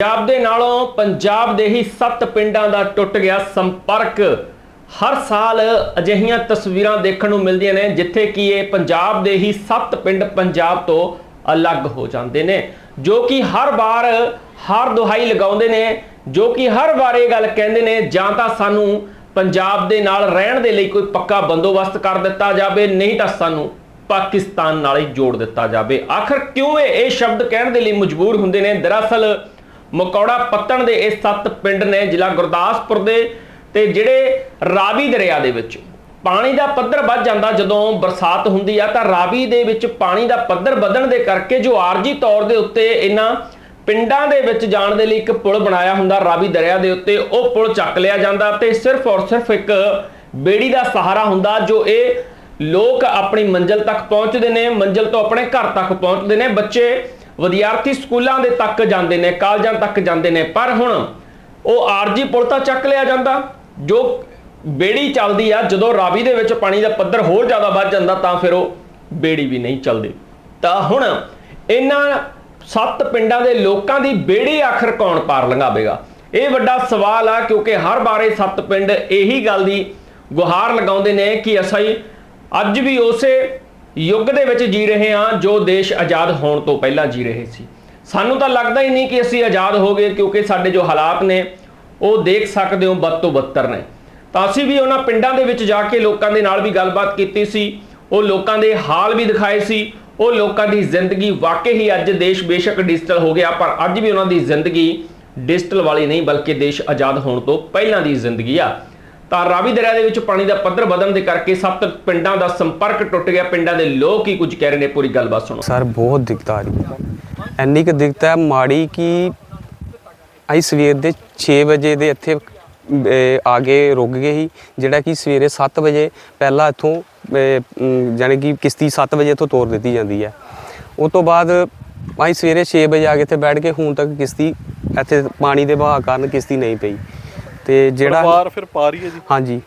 ਪੰਜਾਬ ਦੇ ਨਾਲੋਂ ਪੰਜਾਬ ਦੇ ਹੀ ਸੱਤ ਪਿੰਡਾਂ ਦਾ ਟੁੱਟ ਗਿਆ ਸੰਪਰਕ। ਹਰ ਸਾਲ ਅਜਿਹੀਆਂ ਤਸਵੀਰਾਂ ਦੇਖਣ ਨੂੰ ਮਿਲਦੀਆਂ ਨੇ, ਜਿੱਥੇ ਕਿ ਇਹ ਪੰਜਾਬ ਦੇ ਹੀ ਸੱਤ ਪਿੰਡ ਪੰਜਾਬ ਤੋਂ ਅਲੱਗ ਹੋ ਜਾਂਦੇ ਨੇ, ਜੋ ਕਿ ਹਰ ਵਾਰ ਹਰ ਦੁਹਾਈ ਲਗਾਉਂਦੇ ਨੇ, ਜੋ ਕਿ ਹਰ ਵਾਰ ਇਹ ਗੱਲ ਕਹਿੰਦੇ ਨੇ, ਜਾਂ ਤਾਂ ਸਾਨੂੰ ਪੰਜਾਬ ਦੇ ਨਾਲ ਰਹਿਣ ਦੇ ਲਈ ਕੋਈ ਪੱਕਾ ਬੰਦੋਬਸਤ ਕਰ ਦਿੱਤਾ ਜਾਵੇ, ਨਹੀਂ ਤਾਂ ਸਾਨੂੰ ਪਾਕਿਸਤਾਨ ਨਾਲ ਹੀ ਜੋੜ ਦਿੱਤਾ ਜਾਵੇ। ਆਖਰ ਕਿਉਂ ਇਹ ਇਹ ਸ਼ਬਦ ਕਹਿਣ ਦੇ ਲਈ ਮਜਬੂਰ ਹੁੰਦੇ ਨੇ? ਦਰਅਸਲ ਮਕੌੜਾ ਪੱਤਣ ਦੇ ਇਹ ਸੱਤ ਪਿੰਡ ਨੇ, ਜ਼ਿਲ੍ਹਾ ਗੁਰਦਾਸਪੁਰ ਦੇ ਤੇ ਜਿਹੜੇ ਰਾਵੀ ਦਰਿਆ ਦੇ ਵਿੱਚ। ਪਾਣੀ ਦਾ ਪੱਧਰ ਵੱਧ ਜਾਂਦਾ ਜਦੋਂ ਬਰਸਾਤ ਹੁੰਦੀ ਆ, ਤਾਂ ਰਾਵੀ ਦੇ ਵਿੱਚ ਪਾਣੀ ਦਾ ਪੱਧਰ ਵਧਣ ਦੇ ਕਰਕੇ ਜੋ ਆਰਜੀ ਤੌਰ ਦੇ ਉੱਤੇ ਇਹਨਾਂ ਪਿੰਡਾਂ ਦੇ ਵਿੱਚ ਜਾਣ ਦੇ ਲਈ ਇੱਕ ਪੁਲ ਬਣਾਇਆ ਹੁੰਦਾ, ਰਾਵੀ ਦਰਿਆ ਦੇ ਉੱਤੇ, ਉਹ ਪੁਲ ਚੱਕ ਲਿਆ ਜਾਂਦਾ ਤੇ ਸਿਰਫ ਔਰ ਸਿਰਫ ਇੱਕ ਬੇੜੀ ਦਾ ਸਹਾਰਾ ਹੁੰਦਾ ਜੋ ਇਹ ਲੋਕ ਆਪਣੀ ਮੰਜ਼ਿਲ ਤੱਕ ਪਹੁੰਚਦੇ ਨੇ, ਮੰਜ਼ਿਲ ਤੋਂ ਆਪਣੇ ਘਰ ਤੱਕ ਪਹੁੰਚਦੇ ਨੇ। ਬੱਚੇ ਵਿਦਿਆਰਥੀ ਸਕੂਲਾਂ ਦੇ ਤੱਕ ਜਾਂਦੇ ਨੇ, ਕਾਲਜਾਂ ਤੱਕ ਜਾਂਦੇ ਨੇ, ਪਰ ਹੁਣ ਉਹ ਆਰਜੀ ਪੁਲ ਤਾਂ ਚੱਕ ਲਿਆ ਜਾਂਦਾ, ਜੋ ਬੇੜੀ ਚੱਲਦੀ ਆ, ਜਦੋਂ ਰਾਵੀ ਦੇ ਵਿੱਚ ਪਾਣੀ ਦਾ ਪੱਧਰ ਹੋਰ ਜ਼ਿਆਦਾ ਵੱਧ ਜਾਂਦਾ, ਤਾਂ ਫਿਰ ਉਹ ਬੇੜੀ ਵੀ ਨਹੀਂ ਚੱਲਦੀ। ਤਾਂ ਹੁਣ ਇਹਨਾਂ ਸੱਤ ਪਿੰਡਾਂ ਦੇ ਲੋਕਾਂ ਦੀ ਬੇੜੀ ਆਖਰ ਕੌਣ ਪਾਰ ਲੰਘਾਵੇਗਾ? ਇਹ ਵੱਡਾ ਸਵਾਲ ਆ, ਕਿਉਂਕਿ ਹਰ ਬਾਰੇ ਸੱਤ ਪਿੰਡ ਇਹੀ ਗੱਲ ਦੀ ਗੁਹਾਰ ਲਗਾਉਂਦੇ ਨੇ ਕਿ ਅਸੀਂ ਅੱਜ ਵੀ ਉਸੇ ਯੁੱਗ ਦੇ ਵਿੱਚ ਜੀ ਰਹੇ ਹਾਂ ਜੋ ਦੇਸ਼ ਆਜ਼ਾਦ ਹੋਣ ਤੋਂ ਪਹਿਲਾਂ ਜੀ ਰਹੇ ਸੀ। ਸਾਨੂੰ ਤਾਂ ਲੱਗਦਾ ਹੀ ਨਹੀਂ ਕਿ ਅਸੀਂ ਆਜ਼ਾਦ ਹੋ ਗਏ, ਕਿਉਂਕਿ ਸਾਡੇ ਜੋ ਹਾਲਾਤ ਨੇ, ਉਹ ਦੇਖ ਸਕਦੇ ਹੋ ਬਦ ਤੋਂ ਬੱਤਰ ਨੇ। ਤਾਂ ਅਸੀਂ ਵੀ ਉਹਨਾਂ ਪਿੰਡਾਂ ਦੇ ਵਿੱਚ ਜਾ ਕੇ ਲੋਕਾਂ ਦੇ ਨਾਲ ਵੀ ਗੱਲਬਾਤ ਕੀਤੀ ਸੀ, ਉਹ ਲੋਕਾਂ ਦੇ ਹਾਲ ਵੀ ਦਿਖਾਏ ਸੀ, ਉਹ ਲੋਕਾਂ ਦੀ ਜ਼ਿੰਦਗੀ ਵਾਕਈ ਹੀ ਅੱਜ ਦੇਸ਼ ਬੇਸ਼ੱਕ ਡਿਜੀਟਲ ਹੋ ਗਿਆ, ਪਰ ਅੱਜ ਵੀ ਉਹਨਾਂ ਦੀ ਜ਼ਿੰਦਗੀ ਡਿਜੀਟਲ ਵਾਲੀ ਨਹੀਂ, ਬਲਕਿ ਦੇਸ਼ ਆਜ਼ਾਦ ਹੋਣ ਤੋਂ ਪਹਿਲਾਂ ਦੀ ਜ਼ਿੰਦਗੀ ਆ। ਤਾਂ ਰਾਵੀ ਦਰਿਆ ਦੇ ਵਿੱਚ ਪਾਣੀ ਦਾ ਪੱਧਰ ਵਧਣ ਦੇ ਕਰਕੇ ਸੱਤ ਪਿੰਡਾਂ ਦਾ ਸੰਪਰਕ ਟੁੱਟ ਗਿਆ। ਪਿੰਡਾਂ ਦੇ ਲੋਕ ਹੀ ਕੁਝ ਕਹਿ ਰਹੇ ਨੇ ਪੂਰੀ ਗੱਲਬਾਤ ਸੁਣੋ। ਸਰ ਬਹੁਤ ਦਿੱਕਤ ਆ ਰਹੀ ਹੈ। ਇੰਨੀ ਕੁ ਦਿੱਕਤ ਹੈ ਮਾੜੀ ਕਿ ਅਸੀਂ ਸਵੇਰ ਦੇ 6 ਵਜੇ ਦੇ ਇੱਥੇ ਅਹ, ਆ ਕੇ ਰੁਕ ਗਏ ਸੀ ਜਿਹੜਾ ਕਿ ਸਵੇਰੇ 7 ਵਜੇ ਪਹਿਲਾਂ ਇੱਥੋਂ ਅਹ, ਜਾਣੀ ਕਿ ਕਿਸ਼ਤੀ 7 ਵਜੇ ਤੋਂ ਤੋਰ ਦਿੱਤੀ ਜਾਂਦੀ ਹੈ। ਉਸ ਤੋਂ ਬਾਅਦ ਅਸੀਂ ਸਵੇਰੇ 6 ਵਜੇ ਆ ਕੇ ਇੱਥੇ ਬੈਠ ਕੇ ਹੁਣ ਤੱਕ ਕਿਸ਼ਤੀ ਇੱਥੇ ਪਾਣੀ ਦੇ ਵਹਾਅ ਕਾਰਨ ਕਿਸ਼ਤੀ ਨਹੀਂ ਪਈ। ਤੇ ਜਿਹੜਾ ਪਰਿਵਾਰ ਫਿਰ ਪਾ ਰਹੀ ਹੈ ਜੀ। ਹਾਂਜੀ।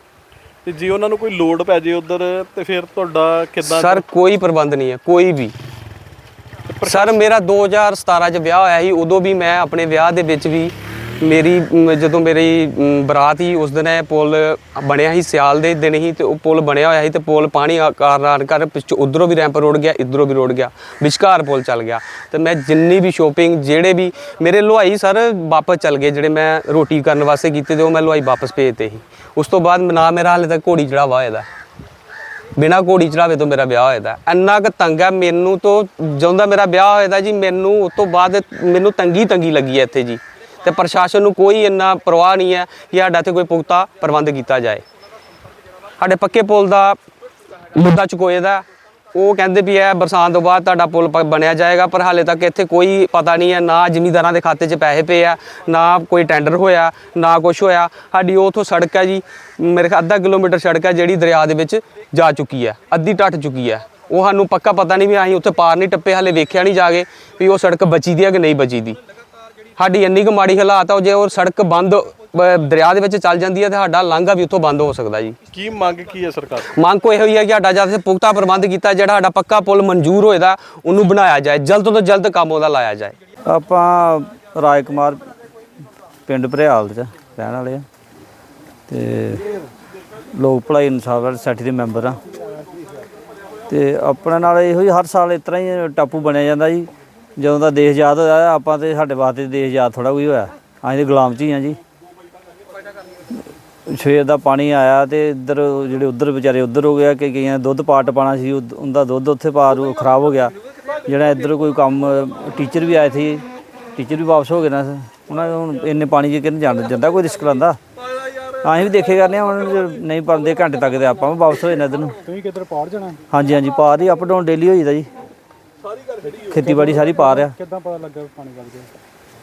ਤੇ ਜੇ ਉਹਨਾਂ ਨੂੰ ਕੋਈ ਲੋਡ ਪੈ ਜੇ ਉਧਰ ਤੇ ਫਿਰ ਤੁਹਾਡਾ ਕਿੱਦਾਂ ਸਰ ਕੋਈ ਪ੍ਰਬੰਧ ਨਹੀਂ ਹੈ ਕੋਈ ਵੀ। ਸਰ ਮੇਰਾ 2017 ਚ ਵਿਆਹ ਹੋਇਆ ਸੀ ਉਦੋਂ ਵੀ ਮੈਂ ਆਪਣੇ ਵਿਆਹ ਦੇ ਵਿੱਚ ਵੀ ਮੇਰੀ ਮ, ਜਦੋਂ ਮੇਰੀ ਮ, ਬਰਾਤ ਸੀ ਉਸ ਦਿਨ ਇਹ ਪੁਲ ਬਣਿਆ ਸੀ ਸਿਆਲ ਦੇ ਦਿਨ ਹੀ ਤੇ ਉਹ ਪੁਲ ਬਣਿਆ ਹੋਇਆ ਸੀ ਤੇ ਪੁਲ ਪਾਣੀ ਆ- ਕਾਰਨ ਕਰ ਪਿੱਛੋਂ ਉਧਰੋਂ ਵੀ ਰੈਂਪ ਰੋੜ ਗਿਆ ਇਧਰੋਂ ਵੀ ਰੋੜ ਗਿਆ ਵਿਚਕਾਰ ਪੁਲ ਚੱਲ ਗਿਆ। ਤੇ ਮੈਂ ਜਿੰਨੀ ਵੀ ਸ਼ੋਪਿੰਗ ਜਿਹੜੇ ਵੀ ਮੇਰੇ ਲੋਹਾਈ ਸਰ ਵਾਪਸ ਚੱਲ ਗਏ ਜਿਹੜੇ ਮੈਂ ਰੋਟੀ ਕਰਨ ਵਾਸਤੇ ਕੀਤੇ ਤੇ ਉਹ ਮੈਂ ਲੋਹਾਈ ਵਾਪਸ ਭੇਜਤੇ ਸੀ। ਉਸ ਤੋਂ ਬਾਅਦ ਨਾ ਮੇਰਾ ਹਾਲੇ ਤੱਕ ਘੋੜੀ ਚੜਾਵਾ ਹੋਇਆ ਦਾ। ਬਿਨਾ ਘੋੜੀ ਚੜਾਵੇ ਤੋਂ ਮੇਰਾ ਵਿਆਹ ਹੋਇਆ ਦਾ। ਇੰਨਾ ਕੁ ਤੰਗ ਹੈ ਮੈਨੂੰ ਤੋਂ ਜਦੋਂ ਦਾ ਮੇਰਾ ਵਿਆਹ ਹੋਇਆ ਦਾ ਜੀ ਮੈਨੂੰ ਉਸ ਤੋਂ ਬਾਅਦ ਮੈਨੂੰ ਤੰਗੀ ਤੰਗੀ ਲੱਗੀ ਹੈ ਇੱਥੇ ਜੀ। ਤੇ ਪ੍ਰਸ਼ਾਸਨ ਨੂੰ ਕੋਈ ਇੰਨਾ ਪਰਵਾਹ ਨਹੀਂ ਹੈ ਕਿ ਸਾਡਾ ਇੱਥੇ ਕੋਈ ਪੁਖਤਾ ਪ੍ਰਬੰਧ ਕੀਤਾ ਜਾਏ। ਸਾਡੇ ਪੱਕੇ ਪੁਲ ਦਾ ਮੁੱਦਾ ਚੁਕੋਏ ਦਾ ਉਹ ਕਹਿੰਦੇ ਵੀ ਇਹ ਬਰਸਾਤ ਤੋਂ ਬਾਅਦ ਤੁਹਾਡਾ ਪੁਲ ਪ- ਬਣਿਆ ਜਾਏਗਾ, ਪਰ ਹਾਲੇ ਤੱਕ ਇੱਥੇ ਕੋਈ ਪਤਾ ਨਹੀਂ ਹੈ, ਨਾ ਜ਼ਿਮੀਂਦਾਰਾਂ ਦੇ ਖਾਤੇ 'ਚ ਪੈਸੇ ਪਏ ਆ, ਨਾ ਕੋਈ ਟੈਂਡਰ ਹੋਇਆ, ਨਾ ਕੁਝ ਹੋਇਆ। ਸਾਡੀ ਉਥੋਂ ਸੜਕ ਹੈ ਜੀ, ਮੇਰੇ ਖਿਆਲ ਅੱਧਾ ਕਿਲੋਮੀਟਰ ਸੜਕ ਹੈ ਜਿਹੜੀ ਦਰਿਆ ਦੇ ਵਿੱਚ ਜਾ ਚੁੱਕੀ ਹੈ, ਅੱਧੀ ਟੱਟ ਚੁੱਕੀ ਹੈ। ਉਹ ਸਾਨੂੰ ਪੱਕਾ ਪਤਾ ਨਹੀਂ ਵੀ ਅਸੀਂ ਉੱਥੇ ਪਾਰ ਨਹੀਂ ਟੱਪੇ, ਹਾਲੇ ਵੇਖਿਆ ਨਹੀਂ ਜਾ ਕੇ ਵੀ ਉਹ ਸੜਕ ਬਚੀ ਦੀ ਹੈ ਕਿ ਨਹੀਂ ਬਚੀ ਦੀ ਸਾਡੀ ਇੰਨੀ ਕੁ ਮਾੜੀ ਹਾਲਾਤ ਆ ਜੇ ਉਹ ਸੜਕ ਬੰਦ ਦਰਿਆ ਦੇ ਵਿੱਚ ਚੱਲ ਜਾਂਦੀ ਹੈ ਤੇ ਸਾਡਾ ਲਾਂਘਾ ਵੀ ਉੱਥੋਂ ਬੰਦ ਹੋ ਸਕਦਾ ਜੀ। ਕੀ ਮੰਗ ਕੀ ਹੈ ਸਰਕਾਰ? ਮੰਗ ਕੋ ਇਹੋ ਹੀ ਹੈ ਕਿ ਸਾਡਾ ਜਦ ਸੇ ਪੁਖਤਾ ਪ੍ਰਬੰਧ ਕੀਤਾ ਜਿਹੜਾ ਸਾਡਾ ਪੱਕਾ ਪੁਲ ਮਨਜ਼ੂਰ ਹੋਏਦਾ ਉਹਨੂੰ ਬਣਾਇਆ ਜਾਏ ਜਲਦ ਤੋਂ ਜਲਦ ਕੰਮ ਉਹਦਾ ਲਾਇਆ ਜਾਏ। ਆਪਾਂ ਰਾਜ ਕੁਮਾਰ ਪਿੰਡ ਭਰਿਆਲ ਚ ਰਹਿਣ ਵਾਲੇ ਆ ਤੇ ਲੋਕ ਭਲਾਈ ਇਨਸਾਫ ਵਾਲੀ ਸੋਸਾਇਟੀ ਦੇ ਮੈਂਬਰ ਆ। ਤੇ ਆਪਣੇ ਨਾਲ ਇਹੋ ਹੀ ਹਰ ਸਾਲ ਇਸ ਤਰ੍ਹਾਂ ਹੀ ਟਾਪੂ ਬਣਿਆ ਜਾਂਦਾ ਜੀ। ਜਦੋਂ ਦਾ ਦੇਸ਼ ਆਜ਼ਾਦ ਹੋਇਆ ਆਪਾਂ ਤੇ ਸਾਡੇ ਵਾਸਤੇ ਦੇਸ਼ ਆਜ਼ਾਦ ਥੋੜਾ ਕੋਈ ਹੋਇਆ। ਅਸੀਂ ਤੇ ਗੁਲਾਮ ਚ ਹੀ ਆ ਜੀ। ਸਵੇਰ ਦਾ ਪਾਣੀ ਆਇਆ ਤੇ ਇੱਧਰ ਜਿਹੜੇ ਉੱਧਰ ਵਿਚਾਰੇ ਉੱਧਰ ਹੋ ਗਿਆ ਕਿ ਕਈਆਂ ਨੇ ਦੁੱਧ ਪਾਟ ਪਾਣਾ ਸੀ ਉਹ- ਉਹਦਾ ਦੁੱਧ ਉੱਥੇ ਪਾਰ ਖਰਾਬ ਹੋ ਗਿਆ। ਜਿਹੜਾ ਇੱਧਰ ਕੋਈ ਕੰਮ ਟੀਚਰ ਵੀ ਆਏ ਸੀ ਟੀਚਰ ਵੀ ਵਾਪਸ ਹੋ ਗਏ ਨਾ। ਉਹਨਾਂ ਨੂੰ ਹੁਣ ਇੰਨੇ ਪਾਣੀ 'ਚ ਕਿੰਨ ਜਾਣ ਜਾਂਦਾ ਕੋਈ ਰਿਸਕ ਲੈਂਦਾ। ਅਸੀਂ ਵੀ ਦੇਖੇ ਕਰਨੇ ਆ, ਹੁਣ ਜੇ ਨਹੀਂ ਪਾਉਂਦੇ ਘੰਟੇ ਤੱਕ ਤੇ ਆਪਾਂ ਵੀ ਵਾਪਸ ਹੋ ਜਾਣਾ ਇੱਧਰ ਨੂੰ। ਤੁਸੀਂ ਕਿੱਧਰ ਪਾਰ ਜਾਣਾ? ਹਾਂਜੀ ਹਾਂਜੀ ਪਾਰ ਹੀ ਅਪ ਡਾਊਨ ਡੇਲੀ ਹੋਈਦਾ ਜੀ। ਖੇਤੀਬਾੜੀ ਸਾਰੀ ਪਾਰ ਆ ਕਿੱਦਾਂ ਪਤਾ ਲੱਗਾ ਪਾਣੀ ਵੱਗ ਗਿਆ?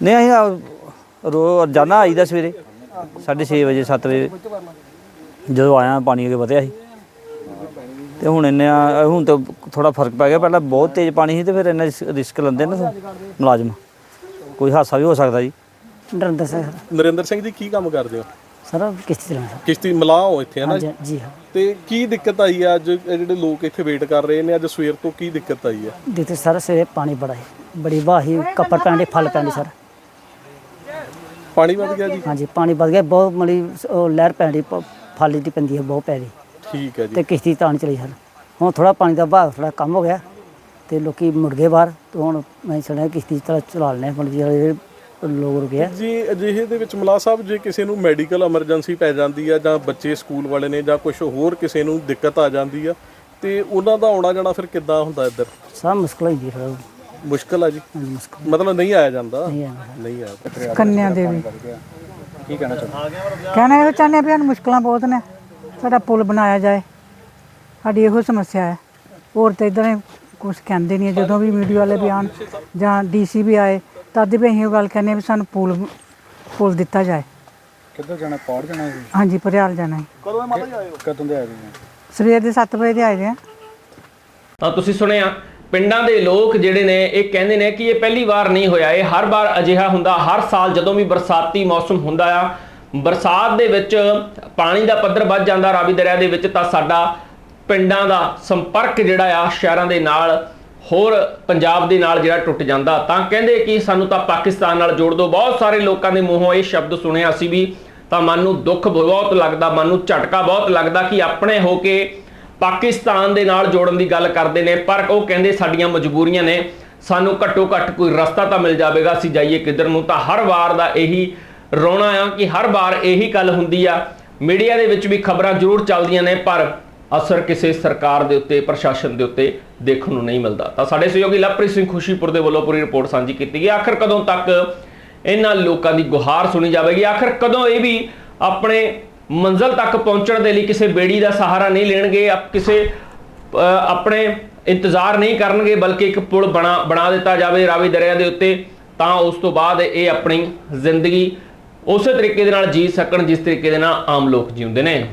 ਨਹੀਂ ਅਸੀਂ ਆ ਰੋ ਰੋਜ਼ਾਨਾ ਆਈਦਾ ਸਵੇਰੇ 6:30 ਵਜੇ 7 ਵਜੇ। ਜਦੋਂ ਆਇਆ ਪਾਣੀ ਅੱਗੇ ਵਧਿਆ ਸੀ। ਤੇ ਹੁਣ ਇੰਨਾ ਹੁਣ ਤਾਂ ਥੋੜਾ ਫ਼ਰਕ ਪੈ ਗਿਆ। ਪਹਿਲਾਂ ਬਹੁਤ ਤੇਜ਼ ਪਾਣੀ ਸੀ ਤੇ ਫਿਰ ਇੰਨਾ ਰਿਸ- ਰਿਸਕ ਲੈਂਦੇ ਨਾ ਮੁਲਾਜ਼ਮ। ਕੋਈ ਹਾਦਸਾ ਵੀ ਹੋ ਸਕਦਾ ਜੀ। ਨਰਿੰਦਰ ਸਿੰਘ ਨਰਿੰਦਰ ਸਿੰਘ ਜੀ ਕੀ ਕੰਮ ਕਰਦੇ ਹੋ? ਸਰ ਕਿਸ਼ਤੀ ਚਲਾਉਂਦਾ ਸਰ। ਕਿਸ਼ਤੀ ਮਲਾਹ ਹੋ ਇੱਥੇ ਹੈ ਨਾ ਜੀ ਜੀ ਹਾਂ। ਤੇ ਕੀ ਦਿੱਕਤ ਆਈ ਹੈ ਅੱਜ? ਇਹ ਜਿਹੜੇ ਲੋਕ ਇੱਥੇ ਵੇਟ ਕਰ ਰਹੇ ਨੇ ਅੱਜ ਸਵੇਰ ਤੋਂ ਕੀ ਦਿੱਕਤ ਆਈ ਹੈ ਦੇਖਦੇ ਸਰ ਸਵੇਰੇ ਪਾਣੀ ਬੜਾ ਹੈ ਬੜੀ ਵਾਹੀ ਕੱਪਰ ਪੈਂਦੇ ਫਲ ਪੈਂਦੇ ਸਰ। ਪਾਣੀ ਵੱਧ ਗਿਆ ਜੀ? ਹਾਂਜੀ ਪਾਣੀ ਵੱਧ ਗਿਆ। ਬਹੁਤ ਮਲੀ ਲਹਿਰ ਪੈਂਦੀ ਫਾਲੀ ਦੀ ਪੈਂਦੀ ਹੈ ਬਹੁਤ ਪੈ ਰਹੀ ਠੀਕ ਹੈ ਜੀ। ਤੇ ਕਿਸ਼ਤੀ ਤਾਂ ਨਹੀਂ ਚਲੀ ਸਰ। ਹੁਣ ਥੋੜਾ ਪਾਣੀ ਦਾ ਵਹਾਅ ਥੋੜਾ ਕਮ ਹੋ ਗਿਆ। ਤੇ ਲੋਕੀ ਮੁੜ ਗਏ ਬਾਹਰ। ਤੇ ਹੁਣ ਮੈਂ ਸੁਣਿਆ ਕਿਸ਼ਤੀ ਚਲਾ ਚਲਾ ਲੈਣੇ ਮਤਲਬ ਜਿਹੜੇ ਲੋਕ ਰੁਕੇ ਆ ਜੀ ਅਜਿਹੇ ਦੇ ਵਿੱਚ ਮਲਾ ਸਾਹਿਬ ਜੇ ਕਿਸੇ ਨੂੰ ਮੈਡੀਕਲ ਐਮਰਜੈਂਸੀ ਪੈ ਜਾਂਦੀ ਆ ਜਾਂ ਬੱਚੇ ਸਕੂਲ ਵਾਲੇ ਨੇ ਜਾਂ ਕੁਝ ਹੋਰ ਕਿਸੇ ਨੂੰ ਦਿੱਕਤ ਆ ਜਾਂਦੀ ਆ ਤੇ ਉਹਨਾਂ ਦਾ ਆਉਣਾ ਜਾਣਾ ਫਿਰ ਕਿੱਦਾਂ ਹੁੰਦਾ ਇੱਧਰ? ਸਭ ਮੁਸ਼ਕਲ ਜੀ ਫਿਰ। ਮੁਸ਼ਕਲ ਆ ਜੀ? ਮਤਲਬ ਨਹੀਂ ਆਇਆ ਜਾਂਦਾ? ਨਹੀਂ ਆਇਆ। ਕੰਨਿਆ ਦੇਵੀ ਕੀ ਕਹਿਣਾ ਚਾਹੁੰਦੇ ਕਹਿਣਾ ਇਹ ਚਾਹੁੰਦੇ ਹਾਂ ਵੀ ਸਾਨੂੰ ਮੁਸ਼ਕਲਾਂ ਬਹੁਤ ਨੇ ਸਾਡਾ ਪੁਲ ਬਣਾਇਆ ਜਾਏ। ਸਾਡੀ ਇਹੋ ਸਮੱਸਿਆ ਹੈ। ਹੋਰ ਤਾਂ ਇਦਾਂ ਕੁਝ ਕਹਿੰਦੇ ਨਹੀਂ ਹੈ। ਜਦੋਂ ਵੀ ਮੀਡੀਆ ਵਾਲੇ ਵੀ ਆਉਣ ਜਾਂ ਡੀਸੀ ਵੀ ਆਏ ਤਦ ਵੀ ਅਸੀਂ ਉਹ ਗੱਲ ਕਹਿੰਦੇ ਹਾਂ ਵੀ ਸਾਨੂੰ ਪੁਲ ਪੁਲ ਦਿੱਤਾ ਜਾਏ। ਕਿੱਧਰ ਜਾਣਾ? ਪੌੜ ਜਾਣਾ ਸੀ ਹਾਂਜੀ ਭਰਿਆਲ ਜਾਣਾ ਹੈ। ਕਦੋਂ ਦੇ ਆਏ ਜੀ ਸਵੇਰ ਦੇ 7 ਵਜੇ ਦੇ ਆਏ ਦੇ ਆ। ਤਾਂ ਤੁਸੀਂ ਸੁਣਿਆ ਪਿੰਡਾਂ ਦੇ ਲੋਕ ਜਿਹੜੇ ਨੇ ਇਹ ਕਹਿੰਦੇ ਨੇ ਕਿ ਇਹ ਪਹਿਲੀ ਵਾਰ ਨਹੀਂ ਹੋਇਆ। ਇਹ ਹਰ ਵਾਰ ਅਜਿਹਾ ਹੁੰਦਾ ਹਰ ਸਾਲ ਜਦੋਂ ਵੀ ਬਰਸਾਤੀ ਮੌਸਮ ਹੁੰਦਾ ਆ ਬਰਸਾਤ ਦੇ ਵਿੱਚ ਪਾਣੀ ਦਾ ਪੱਧਰ ਵੱਧ ਜਾਂਦਾ ਰਾਵੀ ਦਰਿਆ ਦੇ ਵਿੱਚ ਤਾਂ ਸਾਡਾ ਪਿੰਡਾਂ ਦਾ ਸੰਪਰਕ ਜਿਹੜਾ ਆ ਸ਼ਹਿਰਾਂ ਦੇ ਨਾਲ ਹੋਰ ਪੰਜਾਬ ਦੇ ਨਾਲ ਜਿਹੜਾ ਟੁੱਟ ਜਾਂਦਾ, ਤਾਂ ਕਹਿੰਦੇ ਕਿ ਸਾਨੂੰ ਤਾਂ ਪਾਕਿਸਤਾਨ ਨਾਲ ਜੋੜ ਦਿਓ ਬਹੁਤ ਸਾਰੇ ਲੋਕਾਂ ਦੇ ਮੂੰਹੋਂ ਇਹ ਸ਼ਬਦ ਸੁਣਿਆ ਸੀ ਵੀ ਤਾਂ ਮਨ ਨੂੰ ਦੁੱਖ ਬਹੁਤ ਲੱਗਦਾ, ਮਨ ਨੂੰ ਝਟਕਾ ਬਹੁਤ ਲੱਗਦਾ ਕਿ ਆਪਣੇ ਹੋ ਕੇ ਪਾਕਿਸਤਾਨ ਦੇ ਨਾਲ ਜੋੜਨ ਦੀ ਗੱਲ ਕਰਦੇ ਨੇ। ਪਰ ਉਹ ਕਹਿੰਦੇ ਸਾਡੀਆਂ ਮਜਬੂਰੀਆਂ ਨੇ, ਸਾਨੂੰ ਘੱਟੋ ਘੱਟ ਕੋਈ ਰਸਤਾ ਤਾਂ ਮਿਲ ਜਾਵੇਗਾ, ਅਸੀਂ ਜਾਈਏ ਕਿੱਧਰ ਨੂੰ। ਤਾਂ ਹਰ ਵਾਰ ਦਾ ਇਹੀ ਰੋਣਾ ਆ ਕਿ ਹਰ ਵਾਰ ਇਹੀ ਗੱਲ ਹੁੰਦੀ ਆ। ਮੀਡੀਆ ਦੇ ਵਿੱਚ ਵੀ ਖਬਰਾਂ ਜ਼ਰੂਰ ਚੱਲਦੀਆਂ ਨੇ, ਪਰ ਅਸਰ ਕਿਸੇ ਸਰਕਾਰ ਦੇ ਉੱਤੇ, ਪ੍ਰਸ਼ਾਸਨ ਦੇ ਉੱਤੇ ਦੇਖਣ ਨੂੰ ਨਹੀਂ ਮਿਲਦਾ। ਤਾਂ ਸਾਡੇ ਸਹਿਯੋਗੀ ਲਵਪ੍ਰੀਤ ਸਿੰਘ ਖੁਸ਼ੀਪੁਰ ਦੇ ਵੱਲੋਂ ਪੂਰੀ ਰਿਪੋਰਟ ਸਾਂਝੀ ਕੀਤੀ ਗਈ। ਆਖਰ ਕਦੋਂ ਤੱਕ ਇਹਨਾਂ ਲੋਕਾਂ ਦੀ ਗੁਹਾਰ ਸੁਣੀ ਜਾਵੇਗੀ? ਆਖਰ ਕਦੋਂ ਇਹ ਵੀ ਆਪਣੇ ਮੰਜ਼ਲ ਤੱਕ ਪਹੁੰਚਣ ਦੇ ਲਈ ਕਿਸੇ ਬੇੜੀ ਦਾ ਸਹਾਰਾ ਨਹੀਂ ਲੈਣਗੇ ਆਪ ਕਿਸੇ ਆਪਣੇ ਇੰਤਜ਼ਾਰ ਨਹੀਂ ਕਰਨਗੇ, ਬਲਕਿ ਇੱਕ ਪੁਲ ਬਣਾ ਬਣਾ ਦਿੱਤਾ ਜਾਵੇ ਰਾਵੀ ਦਰਿਆ ਦੇ ਉੱਤੇ, ਤਾਂ ਉਸ ਤੋਂ ਬਾਅਦ ਇਹ ਆਪਣੀ ਜ਼ਿੰਦਗੀ ਉਸੇ ਤਰੀਕੇ ਦੇ ਨਾਲ ਜੀ ਸਕਣ, ਜਿਸ ਤਰੀਕੇ ਦੇ ਨਾਲ ਆਮ ਲੋਕ ਜਿਉਂਦੇ ਨੇ।